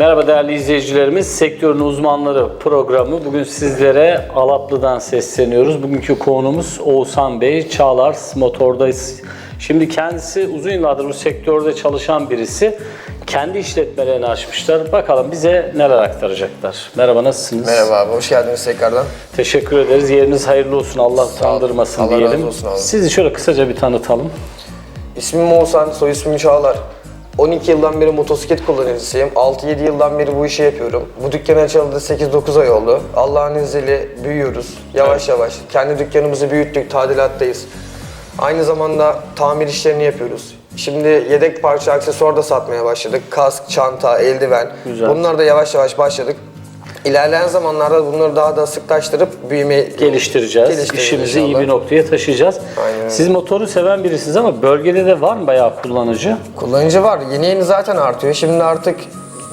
Merhaba değerli izleyicilerimiz. Sektörün uzmanları programı. Bugün sizlere Alaplı'dan sesleniyoruz. Bugünkü konuğumuz Oğuzhan Bey. Çağlar Motor'dayız. Şimdi kendisi uzun yıllardır bu sektörde çalışan birisi. Kendi işletmelerini açmışlar. Bakalım bize neler aktaracaklar. Merhaba nasılsınız? Merhaba abi, hoş geldiniz tekrardan. Teşekkür ederiz. Yeriniz hayırlı olsun. Allah utandırmasın Allah razı diyelim. olsun abi. Sizi şöyle kısaca bir tanıtalım. İsmim Oğuzhan, soy ismim Çağlar. 12 yıldan beri motosiklet kullanıcısıyım. 6-7 yıldan beri bu işi yapıyorum. Bu dükkan açıldı 8-9 ay oldu. Allah'ın izniyle büyüyoruz yavaş yavaş. Kendi dükkanımızı büyüttük, tadilattayız. Aynı zamanda tamir işlerini yapıyoruz. Şimdi yedek parça, aksesuar da satmaya başladık. Kask, çanta, eldiven. Güzel. Bunlar da yavaş yavaş başladık. İlerleyen zamanlarda bunları daha da sıklaştırıp büyümeyi geliştireceğiz. Geliştireceğiz İşimizi iyi inşallah. bir noktaya taşıyacağız. Aynen. Siz motoru seven birisiniz ama bölgede de var mı bayağı kullanıcı? Kullanıcı var. Yeni yeni zaten artıyor. Şimdi artık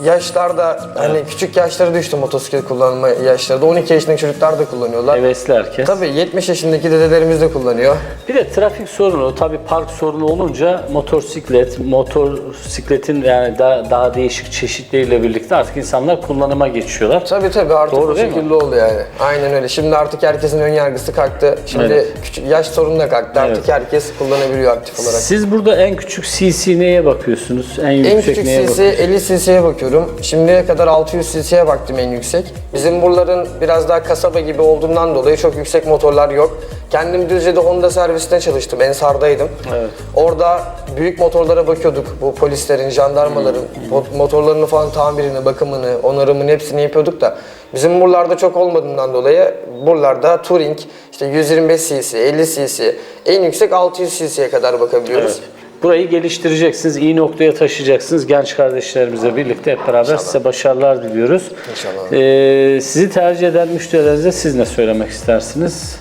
yaşlarda hani küçük yaşlara düştü motosiklet kullanma yaşları da 12 yaşındaki çocuklar da kullanıyorlar. Hevesli herkes. Tabii 70 yaşındaki dedelerimiz de kullanıyor. Bir de trafik sorunu, tabii park sorunu olunca motosiklet, motosikletin yani daha, daha değişik çeşitleriyle birlikte artık insanlar kullanıma geçiyorlar. Tabii tabii artık Doğru bu değil mi? şekilde oldu yani. Aynen öyle. Şimdi artık herkesin ön yargısı kalktı. Şimdi Evet. küçük yaş sorunu da kalktı. Artık Evet. herkes kullanabiliyor aktif olarak. Siz burada en küçük CC neye bakıyorsunuz? En yüksek En küçük neye cc bakıyorsunuz? 50 cc'ye bakıyorum. Şimdiye kadar 600 cc'ye baktım en yüksek. Bizim buraların biraz daha kasaba gibi olduğundan dolayı çok yüksek motorlar yok. Kendim Düzce'de Honda servisinde çalıştım. Ensar'daydım. Evet. Orada büyük motorlara bakıyorduk. Bu polislerin, jandarmaların mo- motorlarını falan tamirini, bakımını, onarımını hepsini yapıyorduk da bizim buralarda çok olmadığından dolayı buralarda Touring işte 125 cc, 50 cc, en yüksek 600 cc'ye kadar bakabiliyoruz. Evet. Burayı geliştireceksiniz, iyi noktaya taşıyacaksınız. Genç kardeşlerimizle birlikte hep beraber size başarılar diliyoruz. İnşallah. Ee, sizi tercih eden müşterilerinize siz ne söylemek istersiniz?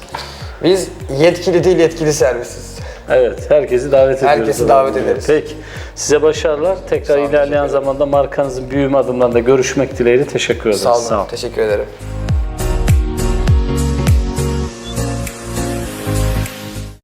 Biz yetkili değil yetkili servisiz. Evet, herkesi davet ediyoruz. Herkesi davet ederiz. Peki, size başarılar. Tekrar olun, ilerleyen zamanda markanızın büyüme adımlarında görüşmek dileğiyle teşekkür ederiz. Sağ olun. Teşekkür ederim.